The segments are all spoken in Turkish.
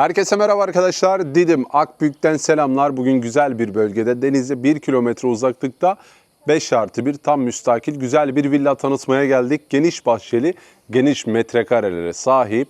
Herkese merhaba arkadaşlar. Didim Akbük'ten selamlar. Bugün güzel bir bölgede denize 1 kilometre uzaklıkta 5 artı 1 tam müstakil güzel bir villa tanıtmaya geldik. Geniş bahçeli, geniş metrekarelere sahip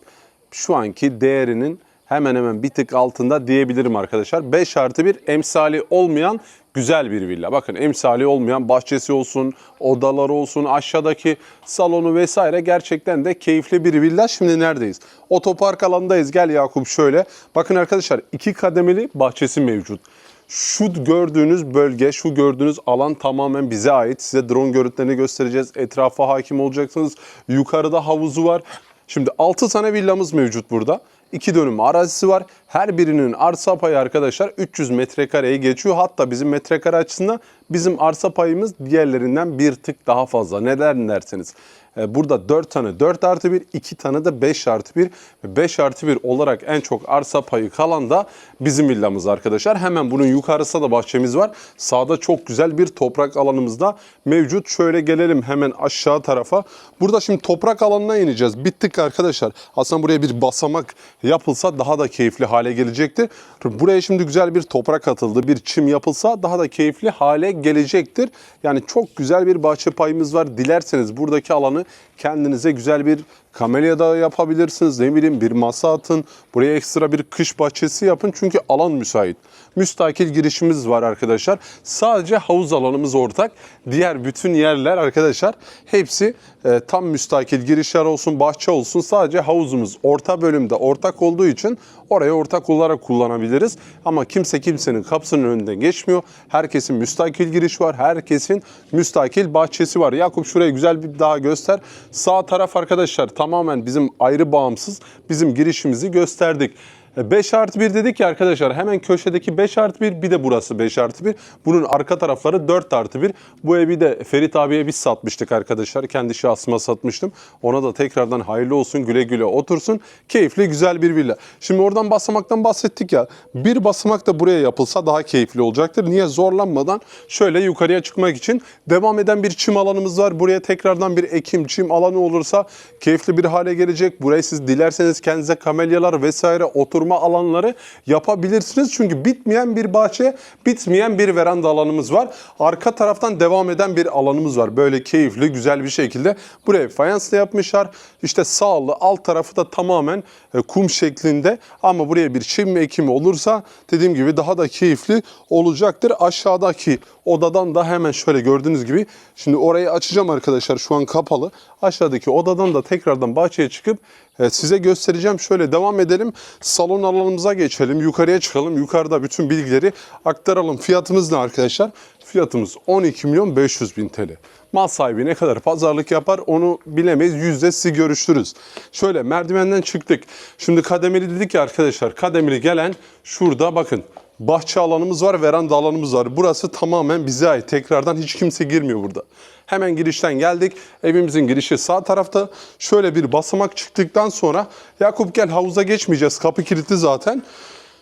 şu anki değerinin hemen hemen bir tık altında diyebilirim arkadaşlar. 5 artı 1 emsali olmayan güzel bir villa. Bakın emsali olmayan bahçesi olsun, odaları olsun, aşağıdaki salonu vesaire gerçekten de keyifli bir villa. Şimdi neredeyiz? Otopark alanındayız. Gel Yakup şöyle. Bakın arkadaşlar iki kademeli bahçesi mevcut. Şu gördüğünüz bölge, şu gördüğünüz alan tamamen bize ait. Size drone görüntülerini göstereceğiz. Etrafa hakim olacaksınız. Yukarıda havuzu var. Şimdi 6 tane villamız mevcut burada. 2 dönüm arazisi var. Her birinin arsa payı arkadaşlar 300 metrekareye geçiyor. Hatta bizim metrekare açısından bizim arsa payımız diğerlerinden bir tık daha fazla. Neden derseniz. E, Burada 4 tane 4 artı 1, 2 tane de 5 artı 1. 5 artı 1 olarak en çok arsa payı kalan da bizim villamız arkadaşlar. Hemen bunun yukarısında da bahçemiz var. Sağda çok güzel bir toprak alanımız da mevcut. Şöyle gelelim hemen aşağı tarafa. Burada şimdi toprak alanına ineceğiz. Bittik arkadaşlar. Aslında buraya bir basamak yapılsa daha da keyifli hale gelecektir. Buraya şimdi güzel bir toprak atıldı. Bir çim yapılsa daha da keyifli hale gelecektir. Yani çok güzel bir bahçe payımız var. Dilerseniz buradaki alanı kendinize güzel bir kamelya da yapabilirsiniz. Ne bileyim bir masa atın. Buraya ekstra bir kış bahçesi yapın. Çünkü alan müsait. Müstakil girişimiz var arkadaşlar. Sadece havuz alanımız ortak. Diğer bütün yerler arkadaşlar hepsi e, tam müstakil girişler olsun, bahçe olsun. Sadece havuzumuz orta bölümde ortak olduğu için orayı ortak olarak kullanabiliriz. Ama kimse kimsenin kapısının önünden geçmiyor. Herkesin müstakil giriş var. Herkesin müstakil bahçesi var. Yakup şurayı güzel bir daha göster. Sağ taraf arkadaşlar tamamen bizim ayrı bağımsız bizim girişimizi gösterdik. 5 artı 1 dedik ya arkadaşlar hemen köşedeki 5 artı 1 bir de burası 5 artı 1. Bunun arka tarafları 4 artı 1. Bu evi de Ferit abiye biz satmıştık arkadaşlar. Kendi şahsıma satmıştım. Ona da tekrardan hayırlı olsun güle güle otursun. Keyifli güzel bir villa. Şimdi oradan basamaktan bahsettik ya. Bir basamak da buraya yapılsa daha keyifli olacaktır. Niye zorlanmadan şöyle yukarıya çıkmak için devam eden bir çim alanımız var. Buraya tekrardan bir ekim çim alanı olursa keyifli bir hale gelecek. Burayı siz dilerseniz kendinize kamelyalar vesaire oturma alanları yapabilirsiniz. Çünkü bitmeyen bir bahçe, bitmeyen bir veranda alanımız var. Arka taraftan devam eden bir alanımız var. Böyle keyifli, güzel bir şekilde buraya fayansla yapmışlar. İşte sağlı alt tarafı da tamamen e, kum şeklinde ama buraya bir çim ekimi olursa dediğim gibi daha da keyifli olacaktır. Aşağıdaki odadan da hemen şöyle gördüğünüz gibi şimdi orayı açacağım arkadaşlar şu an kapalı. Aşağıdaki odadan da tekrardan bahçeye çıkıp e, size göstereceğim. Şöyle devam edelim. Salon alanımıza geçelim. Yukarıya çıkalım. Yukarıda bütün bilgileri aktaralım. Fiyatımız ne arkadaşlar? Fiyatımız 12 milyon 500 bin TL. Mal sahibi ne kadar pazarlık yapar onu bilemeyiz. Yüzde sizi görüşürüz. Şöyle merdivenden çıktık. Şimdi kademeli dedik ya arkadaşlar. Kademeli gelen şurada bakın. Bahçe alanımız var, veranda alanımız var. Burası tamamen bize ait. Tekrardan hiç kimse girmiyor burada. Hemen girişten geldik. Evimizin girişi sağ tarafta. Şöyle bir basamak çıktıktan sonra Yakup gel havuza geçmeyeceğiz. Kapı kilitli zaten.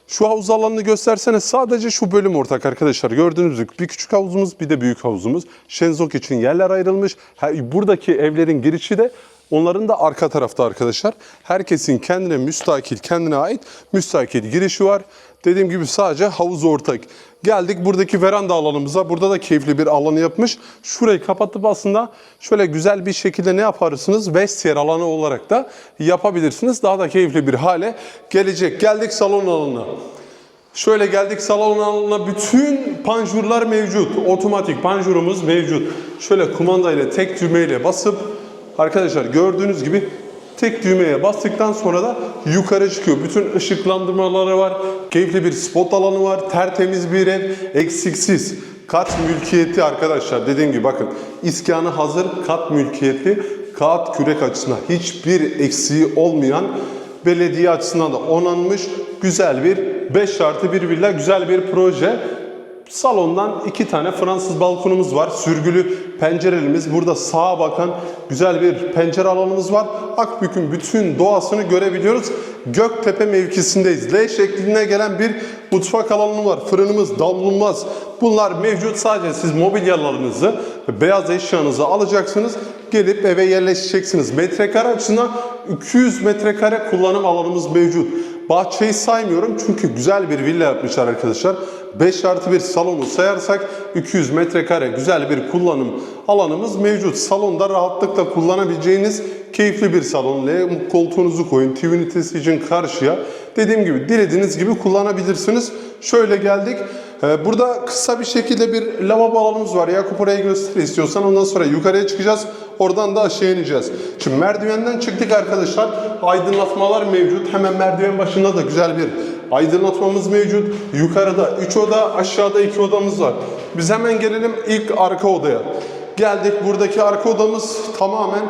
Şu havuz alanını göstersene sadece şu bölüm ortak arkadaşlar. Gördüğünüz gibi bir küçük havuzumuz bir de büyük havuzumuz. Şenzok için yerler ayrılmış. Buradaki evlerin girişi de onların da arka tarafta arkadaşlar. Herkesin kendine müstakil, kendine ait müstakil girişi var. Dediğim gibi sadece havuz ortak. Geldik buradaki veranda alanımıza. Burada da keyifli bir alanı yapmış. Şurayı kapatıp aslında şöyle güzel bir şekilde ne yaparsınız? Vestiyer alanı olarak da yapabilirsiniz. Daha da keyifli bir hale gelecek. Geldik salon alanına. Şöyle geldik salon alanına bütün panjurlar mevcut. Otomatik panjurumuz mevcut. Şöyle kumanda ile tek düğmeyle basıp arkadaşlar gördüğünüz gibi tek düğmeye bastıktan sonra da yukarı çıkıyor. Bütün ışıklandırmaları var. Keyifli bir spot alanı var. Tertemiz bir ev. Eksiksiz. Kat mülkiyeti arkadaşlar. Dediğim gibi bakın iskanı hazır kat mülkiyetli. Kağıt kürek açısından hiçbir eksiği olmayan belediye açısından da onanmış güzel bir 5 artı bir villa güzel bir proje. Salondan iki tane Fransız balkonumuz var. Sürgülü pencerelerimiz. Burada sağa bakan güzel bir pencere alanımız var. Akbük'ün bütün doğasını görebiliyoruz. Göktepe mevkisindeyiz. L şekline gelen bir mutfak alanı var. Fırınımız, davlumbaz. Bunlar mevcut. Sadece siz mobilyalarınızı ve beyaz eşyanızı alacaksınız. Gelip eve yerleşeceksiniz. Metrekare açısından 200 metrekare kullanım alanımız mevcut. Bahçeyi saymıyorum çünkü güzel bir villa yapmışlar arkadaşlar. 5 artı bir salonu sayarsak 200 metrekare güzel bir kullanım alanımız mevcut. Salonda rahatlıkla kullanabileceğiniz keyifli bir salon. L koltuğunuzu koyun. TV ünitesi için karşıya. Dediğim gibi dilediğiniz gibi kullanabilirsiniz. Şöyle geldik. Ee, Burada kısa bir şekilde bir lavabo alanımız var. Yakup orayı göster istiyorsan ondan sonra yukarıya çıkacağız. Oradan da aşağı ineceğiz. Şimdi merdivenden çıktık arkadaşlar. Aydınlatmalar mevcut. Hemen merdiven başında da güzel bir aydınlatmamız mevcut. Yukarıda 3 oda, aşağıda 2 odamız var. Biz hemen gelelim ilk arka odaya. Geldik buradaki arka odamız tamamen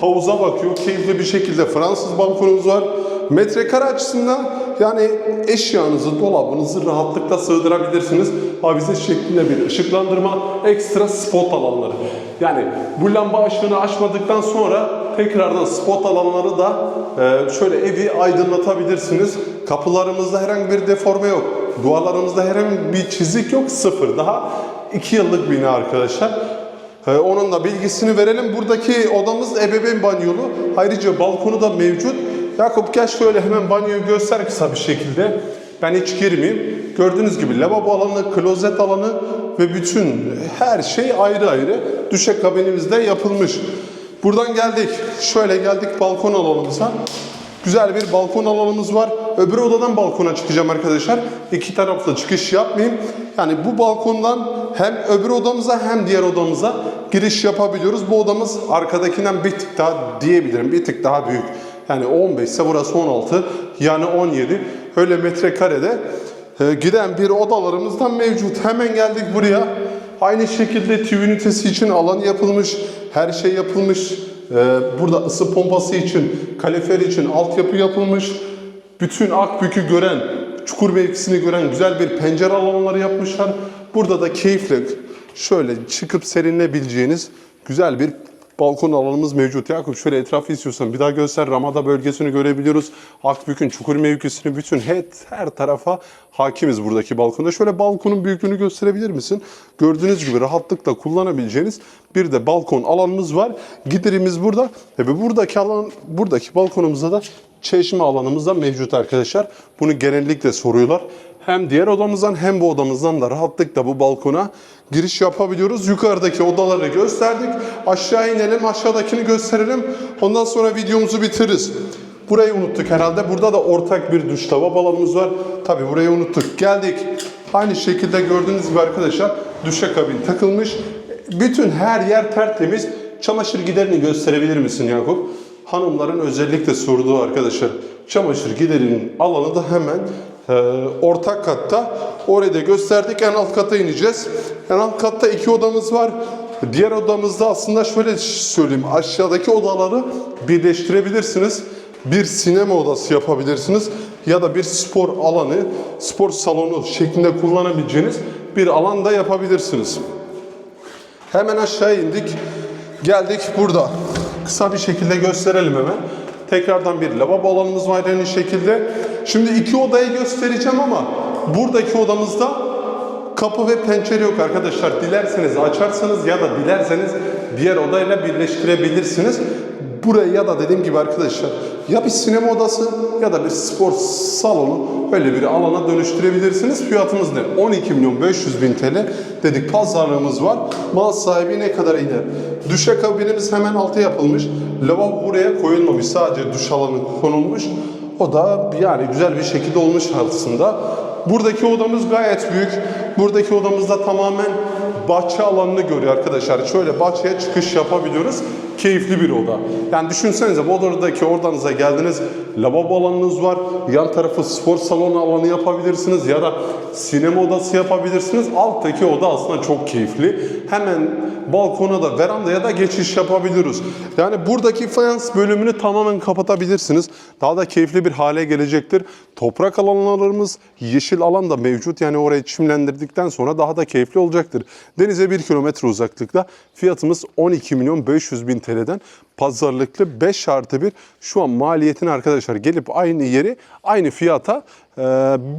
havuza bakıyor. Keyifli bir şekilde Fransız balkonumuz var. Metrekare açısından yani eşyanızı, dolabınızı rahatlıkla sığdırabilirsiniz. Avize şeklinde bir ışıklandırma, ekstra spot alanları. Yani bu lamba ışığını açmadıktan sonra tekrardan spot alanları da e, şöyle evi aydınlatabilirsiniz. Kapılarımızda herhangi bir deforme yok. Duvarlarımızda herhangi bir çizik yok. Sıfır. Daha 2 yıllık bina arkadaşlar. Ee, onun da bilgisini verelim. Buradaki odamız ebeveyn banyolu. Ayrıca balkonu da mevcut. Yakup gel şöyle hemen banyoyu göster kısa bir şekilde. Ben hiç girmeyeyim. Gördüğünüz gibi lavabo alanı, klozet alanı ve bütün her şey ayrı ayrı. Düşe kabinimizde yapılmış. Buradan geldik. Şöyle geldik balkon alanımıza. Güzel bir balkon alanımız var. Öbür odadan balkona çıkacağım arkadaşlar. İki taraflı çıkış yapmayayım. Yani bu balkondan hem öbür odamıza hem diğer odamıza giriş yapabiliyoruz. Bu odamız arkadakinden bir tık daha diyebilirim. Bir tık daha büyük. Yani 15 ise burası 16 yani 17. Öyle metrekarede e, giden bir odalarımızdan mevcut. Hemen geldik buraya. Aynı şekilde TV ünitesi için alan yapılmış. Her şey yapılmış. Ee, burada ısı pompası için, kalifer için altyapı yapılmış. Bütün Akbük'ü gören, çukur mevkisini gören güzel bir pencere alanları yapmışlar. Burada da keyifle şöyle çıkıp serinleyebileceğiniz güzel bir balkon alanımız mevcut. Yakup şöyle etrafı istiyorsan bir daha göster. Ramada bölgesini görebiliyoruz. Akbük'ün çukur mevkisini bütün her, her tarafa hakimiz buradaki balkonda. Şöyle balkonun büyüklüğünü gösterebilir misin? Gördüğünüz gibi rahatlıkla kullanabileceğiniz bir de balkon alanımız var. Giderimiz burada. Ve buradaki alan, buradaki balkonumuzda da çeşme alanımız da mevcut arkadaşlar. Bunu genellikle soruyorlar. Hem diğer odamızdan hem bu odamızdan da rahatlıkla bu balkona giriş yapabiliyoruz. Yukarıdaki odaları gösterdik. Aşağı inelim, aşağıdakini gösterelim. Ondan sonra videomuzu bitiririz. Burayı unuttuk herhalde. Burada da ortak bir duş lavabo alanımız var. Tabi burayı unuttuk. Geldik. Aynı şekilde gördüğünüz gibi arkadaşlar duşa kabin takılmış. Bütün her yer tertemiz. Çamaşır giderini gösterebilir misin Yakup? Hanımların özellikle sorduğu arkadaşlar. Çamaşır giderinin alanı da hemen e, ortak katta. Orayı da gösterdik. En alt kata ineceğiz. En alt katta iki odamız var. Diğer odamızda aslında şöyle söyleyeyim. Aşağıdaki odaları birleştirebilirsiniz. Bir sinema odası yapabilirsiniz. Ya da bir spor alanı, spor salonu şeklinde kullanabileceğiniz bir alan da yapabilirsiniz. Hemen aşağı indik. Geldik burada. Kısa bir şekilde gösterelim hemen. Tekrardan bir lavabo alanımız var aynı şekilde. Şimdi iki odayı göstereceğim ama buradaki odamızda kapı ve pencere yok arkadaşlar. Dilerseniz açarsınız ya da dilerseniz diğer odayla birleştirebilirsiniz. Burayı ya da dediğim gibi arkadaşlar ya bir sinema odası ya da bir spor salonu öyle bir alana dönüştürebilirsiniz. Fiyatımız ne? 12 milyon 500 bin TL dedik pazarlığımız var. Mal sahibi ne kadar iner? Düşe kabinimiz hemen altı yapılmış. Lavabo buraya koyulmamış. Sadece duş alanı konulmuş. O da yani güzel bir şekilde olmuş aslında. Buradaki odamız gayet büyük. Buradaki odamızda tamamen bahçe alanını görüyor arkadaşlar. Şöyle bahçeye çıkış yapabiliyoruz. Keyifli bir oda. Yani düşünsenize bu odadaki odanıza geldiniz. Lavabo alanınız var. Yan tarafı spor salonu alanı yapabilirsiniz ya da sinema odası yapabilirsiniz. Alttaki oda aslında çok keyifli. Hemen balkona da verandaya da geçiş yapabiliyoruz. Yani buradaki fayans bölümünü tamamen kapatabilirsiniz. Daha da keyifli bir hale gelecektir. Toprak alanlarımız, yeşil alan da mevcut. Yani orayı çimlendirdikten sonra daha da keyifli olacaktır. Denize 1 kilometre uzaklıkta fiyatımız 12 milyon 500 bin TL'den pazarlıklı 5 artı 1 şu an maliyetin arkadaşlar gelip aynı yeri aynı fiyata e,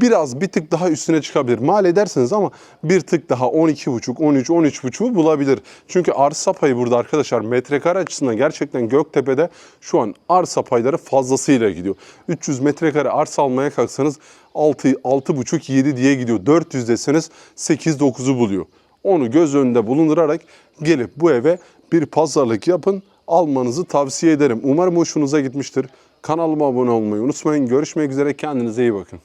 biraz bir tık daha üstüne çıkabilir. Mal edersiniz ama bir tık daha 12,5 13 13,5'u bulabilir. Çünkü arsa payı burada arkadaşlar metrekare açısından gerçekten Göktepe'de şu an arsa payları fazlasıyla gidiyor. 300 metrekare arsa almaya kalksanız 6 6,5 7 diye gidiyor. 400 deseniz 8 9'u buluyor. Onu göz önünde bulundurarak gelip bu eve bir pazarlık yapın almanızı tavsiye ederim. Umarım hoşunuza gitmiştir. Kanalıma abone olmayı unutmayın. Görüşmek üzere kendinize iyi bakın.